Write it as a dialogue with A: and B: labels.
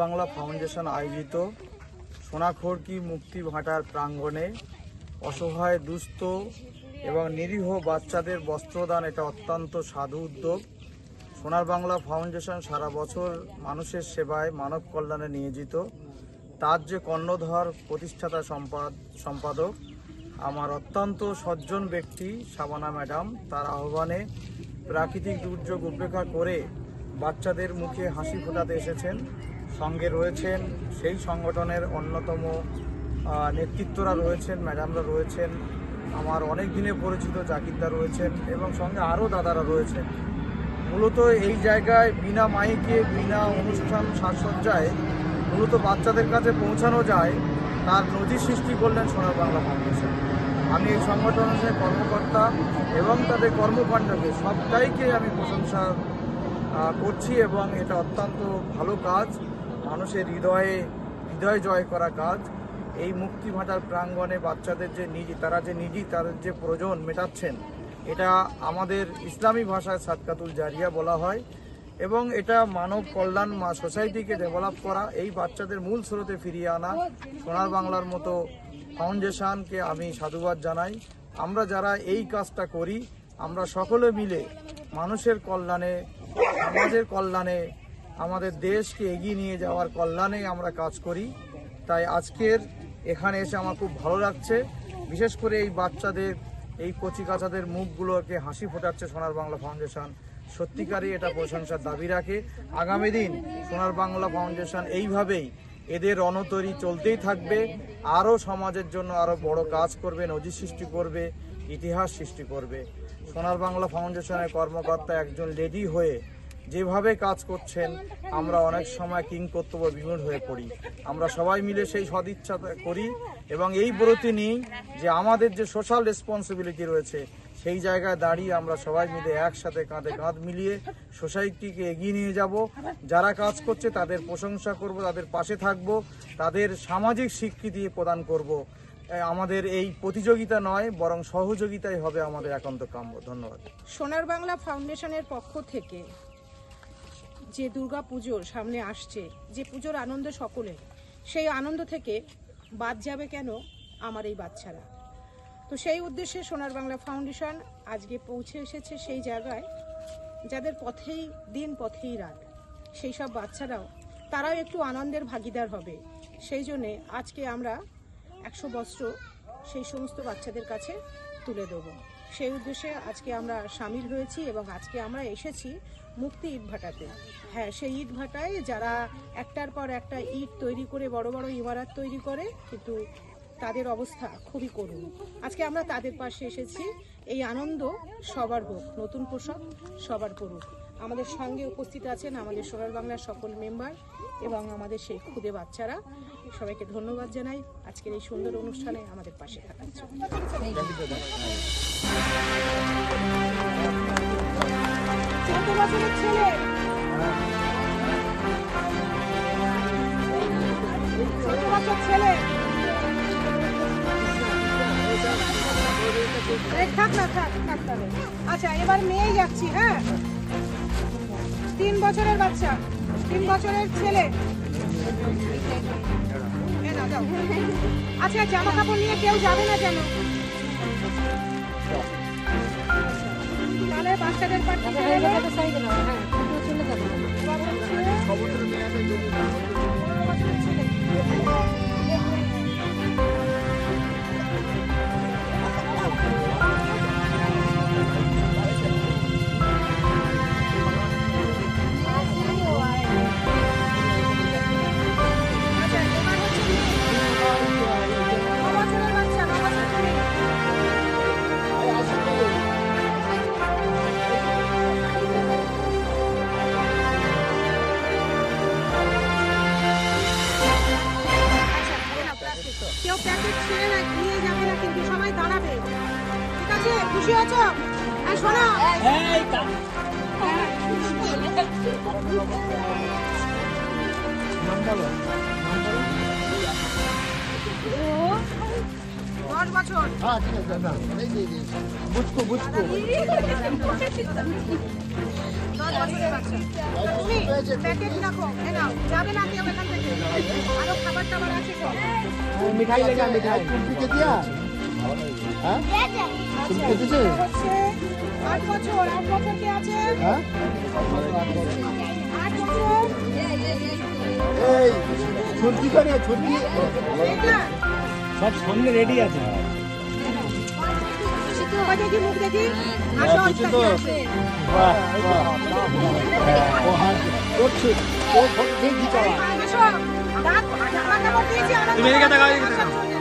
A: Bangla foundation আয়োজিত সোনাখড়কি মুক্তি ভাটার প্রাঙ্গণে অসহায়, দুস্থ এবং নিরীহ বাচ্চাদের বস্ত্রদান এটা অত্যন্ত সাধু উদ্যোগ। সোনার বাংলা ফাউন্ডেশন সারা বছর মানুষের সেবায় মানব কল্যাণে নিয়োজিত। তার যে কর্ণধর প্রতিষ্ঠাতা সম্পাদ সম্পাদক, আমার অত্যন্ত সজ্জন ব্যক্তি শাবানা ম্যাডাম, তার আহ্বানে প্রাকৃতিক দুর্যোগ উপেক্ষা করে বাচ্চাদের মুখে হাসি ফোটাতে এসেছেন। সঙ্গে রয়েছেন, সেই সংগঠনের অন্যতম নেতৃত্বরা রয়েছেন, ম্যাডামরা রয়েছেন, আমার অনেক দিনে পরিচিত জাকিরদা রয়েছেন এবং সঙ্গে আরও দাদারা রয়েছেন। মূলত এই জায়গায় বিনা মাইকে, বিনা অনুষ্ঠান সাজসজ্জায় মূলত বাচ্চাদের কাছে পৌঁছানো যায়, তার নজির সৃষ্টি করলেন সোনার বাংলা ফাউন্ডেশন। আমি এই সংগঠনের কর্মকর্তা এবং তাদের কর্মকাণ্ডকে সবটাইকে আমি প্রশংসা করছি এবং এটা অত্যন্ত ভালো কাজ। মানুষের হৃদয়ে, হৃদয় জয় করা কাজ। এই মুক্তি ভাটার প্রাঙ্গণে বাচ্চাদের যে নিজি, তারা যে নিজেই তাদের যে প্রয়োজন মেটাচ্ছেন, এটা আমাদের ইসলামী ভাষায় সাদকাতুল জারিয়া বলা হয় এবং এটা মানব কল্যাণ মা সোসাইটিকে ডেভেলপ করা, এই বাচ্চাদের মূল স্রোতে ফিরিয়ে আনা। সোনার বাংলার মতো ফাউন্ডেশনকে আমি সাধুবাদ জানাই। আমরা যারা এই কাজটা করি, আমরা সকলে মিলে মানুষের কল্যাণে, সমাজের কল্যাণে আমাদের দেশকে এগিয়ে নিয়ে যাওয়ার কল্যাণে আমরা কাজ করি। তাই আজকের এখানে এসে আমার খুব ভালো লাগছে। বিশেষ করে এই বাচ্চাদের, এই কচি কাচাদের মুখগুলোকে হাসি ফোটাচ্ছে সোনার বাংলা ফাউন্ডেশন। সত্যিকারই এটা প্রশংসার দাবি রাখে। আগামী দিন সোনার বাংলা ফাউন্ডেশন এইভাবেই এদের রণতরী চলতেই থাকবে। আরও সমাজের জন্য আরও বড় কাজ করবে, নজির সৃষ্টি করবে, ইতিহাস সৃষ্টি করবে। সোনার বাংলা ফাউন্ডেশনের কর্মকর্তা একজন লেডি হয়ে যেভাবে কাজ করছেন, আমরা অনেক সময় কিং কর্তব্য বিমূঢ় হয়ে পড়ি। আমরা সবাই মিলে সেই সদিচ্ছা করি এবং এই ব্রতি নিই যে আমাদের যে সোশ্যাল রেসপন্সিবিলিটি রয়েছে, সেই জায়গায় দাঁড়িয়ে আমরা সবাই মিলে একসাথে কাঁধে কাঁধ মিলিয়ে সোসাইটিকে এগিয়ে নিয়ে যাব। যারা কাজ করছে, তাদের প্রশংসা করব, তাদের পাশে থাকব, তাদের সামাজিক স্বীকৃতি প্রদান করব। আমাদের এই প্রতিযোগিতা নয়, বরং সহযোগিতাই হবে আমাদের একান্ত কাম্য। ধন্যবাদ।
B: সোনার বাংলা ফাউন্ডেশনের পক্ষ থেকে যে দুর্গা পুজোর সামনে আসছে, যে পুজোর আনন্দ সকলে, সেই আনন্দ থেকে বাদ যাবে কেন আমার এই বাচ্চারা? তো সেই উদ্দেশ্যে সোনার বাংলা ফাউন্ডেশন আজকে পৌঁছে এসেছে সেই জায়গায়, যাদের পথেই দিন, পথেই রাত। সেই সব বাচ্চারাও, তারাও একটু আনন্দের ভাগিদার হবে। সেই জন্যে আজকে আমরা একশো বস্ত্র সেই সমস্ত বাচ্চাদের কাছে তুলে দেবো। সেই উদ্দেশ্যে আজকে আমরা সামিল হয়েছি এবং আজকে আমরা এসেছি মুক্তি ইট ভাটাতে। হ্যাঁ সেই ইট ভাটায় যারা একটার পর একটা ইট তৈরি করে, বড় বড় ইমারত তৈরি করে, কিন্তু তাদের অবস্থা খুবই করুণ। আজকে আমরা তাদের পাশে এসেছি। এই আনন্দ সবার হোক, নতুন পোশাক সবার পড়ুক আমাদের সঙ্গে উপস্থিত আছেন আমাদের সোনার বাংলার সকল মেম্বার এবং আমাদের সেই খুদে বাচ্চারা। সবাইকে ধন্যবাদ জানাই। আজকের এই সুন্দর অনুষ্ঠানে আমাদের পাশে থাকার জন্য। ছেলে। এই থাক না থাক থাক তাহলে। আচ্ছা এবার মেয়ে যাচ্ছি হ্যাঁ? তিন বছরের বাচ্চা তিন বছরের ছেলে। আচ্ছা জামা কাপড় নিয়ে কেউ যাবে না যেন? তাহলে বাচ্চাদের পাঠিয়ে খুশি আছো? হ্যাঁ শোনো। দশ বছর
A: বুঝকো বুঝকো
B: তুমি প্যাকেট রাখো এ যাবে না কেউ এখান আরও খাবার টাবার আছে
C: মিঠাই। লেগা মিঠাই দিয়া। হ্যাঁ? দিছে
B: হচ্ছে আট বছর আট বছর কে আছে
C: হ্যাঁ?
B: আট বছর
C: এই ছুটকি করে ছুটকি সব সামনে রেডি আছে।
B: দেখি মুখ দেখি আসো
C: তো-
B: পাশে আছে।
C: বাহ বাহ। ও হাত করছে ও ফটো
B: আসো
C: তুমি এদিকে তাকাও, এদিকে তাকাও।
B: জন্যে।